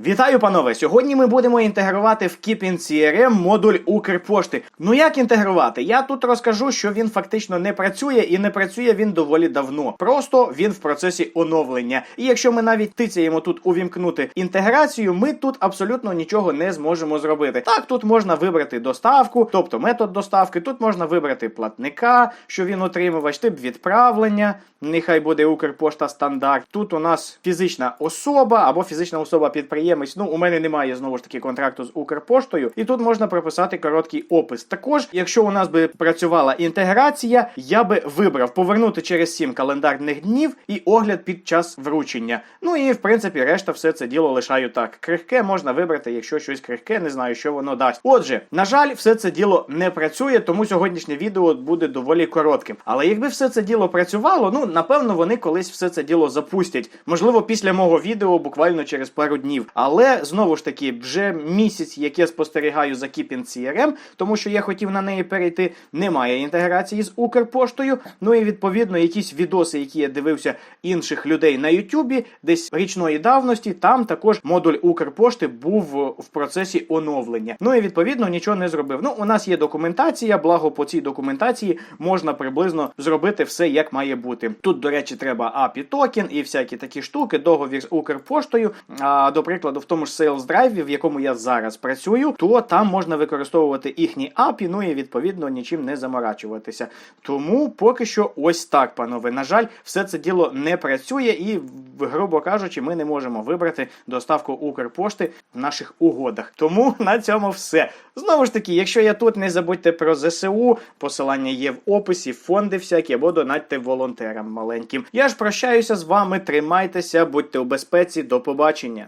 Вітаю, панове! Сьогодні ми будемо інтегрувати в Keepin CRM модуль Укрпошти. Ну як інтегрувати? Я тут розкажу, що він фактично не працює і не працює він доволі давно. Просто він в процесі оновлення. І якщо ми навіть тицяємо тут увімкнути інтеграцію, ми тут абсолютно нічого не зможемо зробити. Так, тут можна вибрати доставку, тобто метод доставки. Тут можна вибрати платника, що він отримувач, тип відправлення. Нехай буде Укрпошта стандарт. Тут у нас фізична особа або фізична особа підприємець. Ну, у мене немає знову ж таки контракту з Укрпоштою, і тут можна прописати короткий опис. Також, якщо у нас би працювала інтеграція, я би вибрав повернути через 7 календарних днів і огляд під час вручення. Ну і в принципі, решта все це діло лишаю так. Крихке можна вибрати, якщо щось крихке, не знаю, що воно дасть. Отже, на жаль, все це діло не працює, тому сьогоднішнє відео буде доволі коротким. Але якби все це діло працювало, ну напевно вони колись все це діло запустять. Можливо, після мого відео, буквально через пару днів. Але знову ж таки, вже місяць, як я спостерігаю за Keepin CRM, тому що я хотів на неї перейти, немає інтеграції з Укрпоштою. Ну і відповідно, якісь відоси, які я дивився інших людей на Ютубі, десь річної давності, там також модуль Укрпошти був в процесі оновлення. Ну і відповідно нічого не зробив. Ну, у нас є документація, благо по цій документації можна приблизно зробити все як має бути. Тут, до речі, треба API токен і всякі такі штуки, договір з Укрпоштою. А до прикладу, в тому ж Sales Drive, в якому я зараз працюю, то там можна використовувати їхні API, ну і відповідно нічим не заморачуватися. Тому поки що ось так, панове. На жаль, все це діло не працює, і, грубо кажучи, ми не можемо вибрати доставку Укрпошти в наших угодах. Тому на цьому все. Знову ж таки, якщо я тут, не забудьте про ЗСУ, посилання є в описі, фонди всякі, або донатьте волонтерам маленьким. Я ж прощаюся з вами, тримайтеся, будьте у безпеці, до побачення.